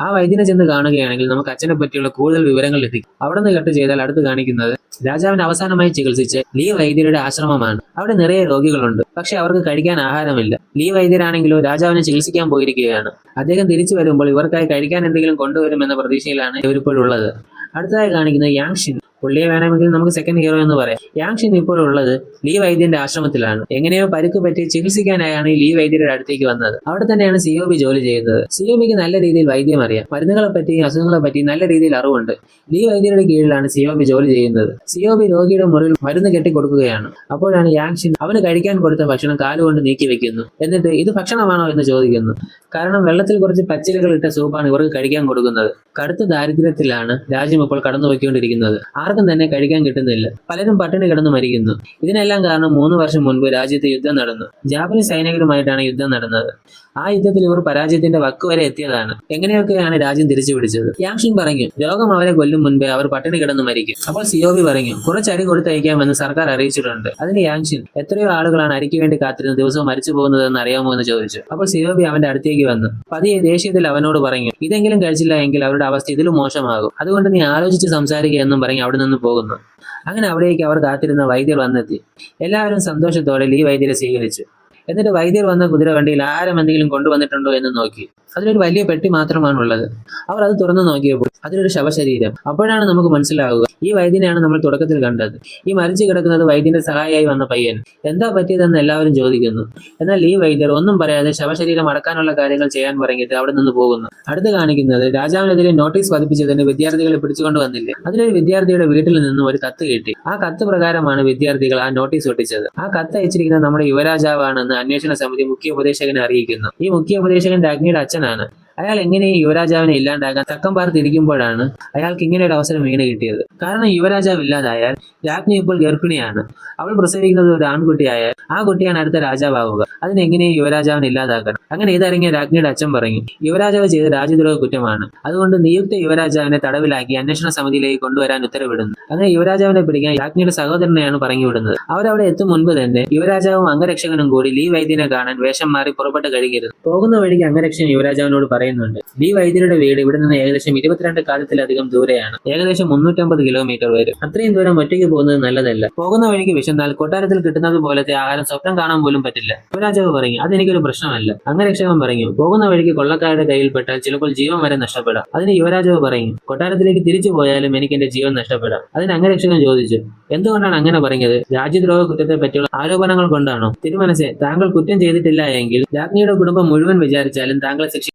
ആ വൈദ്യനെ ചെന്ന് കാണുകയാണെങ്കിൽ നമുക്ക് അച്ഛനെ പറ്റിയുള്ള കൂടുതൽ വിവരങ്ങൾ ലഭിക്കും. അവിടെ നിന്ന് കട്ട് ചെയ്താൽ അടുത്ത് കാണിക്കുന്നത് രാജാവിന് അവസാനമായി ചികിത്സിച്ച് ലീ വൈദ്യരുടെ ആശ്രമമാണ്. അവിടെ നിറയെ രോഗികളുണ്ട്. പക്ഷെ അവർക്ക് കഴിക്കാൻ ആഹാരമില്ല. ലീ വൈദ്യരാണെങ്കിലും രാജാവിനെ ചികിത്സിക്കാൻ പോയിരിക്കുകയാണ്. അദ്ദേഹം തിരിച്ചു വരുമ്പോൾ ഇവർക്കായി കഴിക്കാൻ എന്തെങ്കിലും കൊണ്ടുവരുമെന്ന പ്രതീക്ഷയിലാണ് ഇവരിപ്പോഴുള്ളത്. അടുത്തതായി കാണിക്കുന്നത് യാങ്ഷിൻ പുള്ളിയെ വേണമെങ്കിൽ നമുക്ക് സെക്കൻഡ് ഹീറോ എന്ന് പറയാം. യാങ്ഷിൻ ഇപ്പോൾ ഉള്ളത് ലീ വൈദ്യന്റെ ആശ്രമത്തിലാണ്. എങ്ങനെയോ പരുക്ക് പറ്റി ചികിത്സിക്കാനായാണ് ലീ വൈദ്യരുടെ അടുത്തേക്ക് വന്നത്. അവിടെ തന്നെയാണ് സി ബി ജോലി ചെയ്യുന്നത്. സി ഒ ബിക്ക് നല്ല രീതിയിൽ വൈദ്യം അറിയാം. മരുന്നുകളെ പറ്റി അസുഖങ്ങളെ പറ്റി നല്ല രീതിയിൽ അറിവുണ്ട്. ലീ വൈദ്യരുടെ കീഴിലാണ് സി ബി ജോലി ചെയ്യുന്നത്. സി ബി രോഗിയുടെ മുറിയിൽ മരുന്ന് കെട്ടി കൊടുക്കുകയാണ് അപ്പോഴാണ് യാങ്ഷിൻ അവന് കഴിക്കാൻ കൊടുത്ത ഭക്ഷണം കാലുകൊണ്ട് നീക്കി വെക്കുന്നു. എന്നിട്ട് ഇത് ഭക്ഷണമാണോ എന്ന് ചോദിക്കുന്നു. കാരണം വെള്ളത്തിൽ കുറച്ച് പച്ചിലകൾ ഇട്ട സൂപ്പാണ് ഇവർക്ക് കഴിക്കാൻ കൊടുക്കുന്നത്. കടുത്ത ദാരിദ്ര്യത്തിലാണ് രാജ്യം ഇപ്പോൾ കടന്നുപോയിക്കൊണ്ടിരിക്കുന്നത്. ആർക്കും തന്നെ കഴിക്കാൻ കിട്ടുന്നില്ല. പലരും പട്ടിണി കിടന്ന് മരിക്കുന്നു. ഇതിനെല്ലാം കാരണം മൂന്ന് വർഷം മുൻപ് രാജ്യത്ത് യുദ്ധം നടന്നു. ജാപ്പനീസ് സൈനികരുമായിട്ടാണ് യുദ്ധം നടന്നത്. ആ യുദ്ധത്തിൽ ഇവർ പരാജയത്തിന്റെ വക്ക് വരെ എത്തിയതാണ്. എങ്ങനെയൊക്കെയാണ് രാജ്യം തിരിച്ചു പിടിച്ചത്? യാങ്ഷിൻ പറഞ്ഞു രോഗം അവരെ കൊല്ലും മുൻപേ അവർ പട്ടിണി കിടന്ന് മരിക്കും. അപ്പോൾ സിയോബി പറഞ്ഞു കുറച്ച് അരി കൊടുത്തയക്കാമെന്ന് സർക്കാർ അറിയിച്ചിട്ടുണ്ട്. അതിന് യാങ്ഷിൻ എത്രയോ ആളുകളാണ് അരിക്ക് വേണ്ടി കാത്തിരുന്ന ദിവസവും മരിച്ചു പോകുന്നതെന്ന് അറിയാമോ എന്ന് ചോദിച്ചു. അപ്പോൾ സിയോബി അവന്റെ അടുത്തേക്ക് വന്നു. പതിയെ ദേഷ്യത്തിൽ അവനോട് പറഞ്ഞു ഇതെങ്കിലും കഴിച്ചില്ല എങ്കിൽ അവരുടെ അവസ്ഥ ഇതിലും മോശമാകും. അതുകൊണ്ട് നീ ആലോചിച്ച് സംസാരിക്കുക എന്നും പറഞ്ഞ് അവിടെ നിന്ന് പോകുന്നു. അങ്ങനെ അവിടേക്ക് അവർ കാത്തിരുന്ന വൈദ്യർ വന്നെത്തി. എല്ലാവരും സന്തോഷത്തോടെ ലീ വൈദ്യരെ സ്വീകരിച്ചു. എന്നിട്ട് വൈദ്യർ വന്ന കുതിര വണ്ടിയിൽ ആരും എന്തെങ്കിലും കൊണ്ടുവന്നിട്ടുണ്ടോ എന്ന് നോക്കി. അതിലൊരു വലിയ പെട്ടി മാത്രമാണുള്ളത്. അവർ അത് തുറന്നു നോക്കിയപ്പോൾ അതിലൊരു ശവശരീരം. അപ്പോഴാണ് നമുക്ക് മനസ്സിലാവുക ഈ വൈദ്യനെയാണ് നമ്മൾ തുടക്കത്തിൽ കണ്ടത്. ഈ മരിച്ചു കിടക്കുന്നത് വൈദ്യന്റെ സഹായിയായി വന്ന പയ്യൻ. എന്താ പറ്റിയതെന്ന് എല്ലാവരും ചോദിക്കുന്നു. എന്നാൽ ഈ വൈദ്യർ ഒന്നും പറയാതെ ശവശരീരം അടക്കാനുള്ള കാര്യങ്ങൾ ചെയ്യാൻ പറഞ്ഞിട്ട് അവിടെ നിന്ന് പോകുന്നു. അടുത്ത് കാണിക്കുന്നത് രാജാവിനെതിരെ നോട്ടീസ് പതിപ്പിച്ചതിന് വിദ്യാർത്ഥികളെ പിടിച്ചുകൊണ്ട് വന്നില്ലേ. അതിലൊരു വിദ്യാർത്ഥിയുടെ വീട്ടിൽ നിന്നും ഒരു കത്ത് കിട്ടി. ആ കത്ത് പ്രകാരമാണ് വിദ്യാർത്ഥികൾ ആ നോട്ടീസ് ഒട്ടിച്ചത്. ആ കത്ത് അയച്ചിരിക്കുന്നത് നമ്മുടെ യുവരാജാവാണെന്ന് അന്വേഷണ സമിതി മുഖ്യ ഉപദേശകനെ അറിയിക്കുന്നു. ഈ മുഖ്യ ഉപദേശകൻ രാജ്ഞിയുടെ അച്ഛനാണ്. അയാൾ എങ്ങനെ യുവരാജാവിനെ ഇല്ലാണ്ടാകാൻ തക്കം പാർത്തിരിക്കുമ്പോഴാണ് അയാൾക്ക് ഇങ്ങനെ ഒരു അവസരം വീണ് കിട്ടിയത്. കാരണം യുവരാജാവ് ഇല്ലാതായാൽ രാജ്ഞി ഇപ്പോൾ ഗർഭിണിയാണ്. അവൾ പ്രസവിക്കുന്നത് ഒരു ആൺകുട്ടിയായാൽ ആ കുട്ടിയാണ് അടുത്ത രാജാവാവുക. അതിനെങ്ങനെ യുവരാജാവിനെ ഇല്ലാതാക്കണം അങ്ങനെ ഇതറിഞ്ഞ രാജ്ഞിയുടെ അച്ഛൻ പറഞ്ഞു യുവരാജാവ് ചെയ്ത രാജ്യദ്രോഹ കുറ്റമാണ്. അതുകൊണ്ട് നിയുക്ത യുവരാജാവിനെ തടവിലാക്കി അന്വേഷണ സമിതിയിലേക്ക് കൊണ്ടുവരാൻ ഉത്തരവിടുന്നു. അങ്ങനെ യുവരാജാവിനെ പിടിക്കാൻ രാജ്ഞിയുടെ സഹോദരനെയാണ് പറഞ്ഞു വിടുന്നത് അവരവിടെ എത്തും മുൻപ് തന്നെ യുവരാജാവും അംഗരക്ഷകനും കൂടി ലീ വൈദ്യനെ കാണാൻ വേഷം മാറി പുറപ്പെട്ട് കഴിക്കരുത് പോകുന്ന വഴിക്ക് അംഗരക്ഷൻ യുവരാജാവിനോട് പറയുന്നുണ്ട്. ബി വൈദ്യരുടെ വീട് ഇവിടെ നിന്ന് ഏകദേശം ഇരുപത്തിരണ്ട് കാലത്തിലധികം ദൂരെയാണ്. ഏകദേശം മുന്നൂറ്റമ്പത് കിലോമീറ്റർ വരും. അത്രയും ദൂരം ഒറ്റയ്ക്ക് പോകുന്നത് നല്ലതല്ല. പോകുന്ന വഴിക്ക് വിശന്നാൽ കൊട്ടാരത്തിൽ കിട്ടുന്നത് പോലത്തെ ആഹാരം സ്വപ്നം കാണാൻ പോലും പറ്റില്ല. യുവരാജാവ് പറഞ്ഞു അതെനിക്കൊരു പ്രശ്നമല്ല. അംഗരക്ഷകൻ പറഞ്ഞു പോകുന്ന വഴിക്ക് കൊള്ളക്കാരുടെ കയ്യിൽപ്പെട്ടാൽ ചിലപ്പോൾ ജീവൻ വരെ നഷ്ടപ്പെടാം. അതിന് യുവരാജാവ് പറയും കൊട്ടാരത്തിലേക്ക് തിരിച്ചു പോയാലും എനിക്ക് എന്റെ ജീവൻ നഷ്ടപ്പെടാം. അതിന് അംഗരക്ഷകൻ ചോദിച്ചു എന്തുകൊണ്ടാണ് അങ്ങനെ പറഞ്ഞത്? രാജ്യദ്രോഹ കുറ്റത്തെ പറ്റിയുള്ള ആരോപണങ്ങൾ കൊണ്ടാണോ? തിരുമനസെ താങ്കൾ കുറ്റം ചെയ്തിട്ടില്ല എങ്കിൽ രാജ്ഞിയുടെ കുടുംബം മുഴുവൻ വിചാരിച്ചാലും താങ്കളെ ശിക്ഷ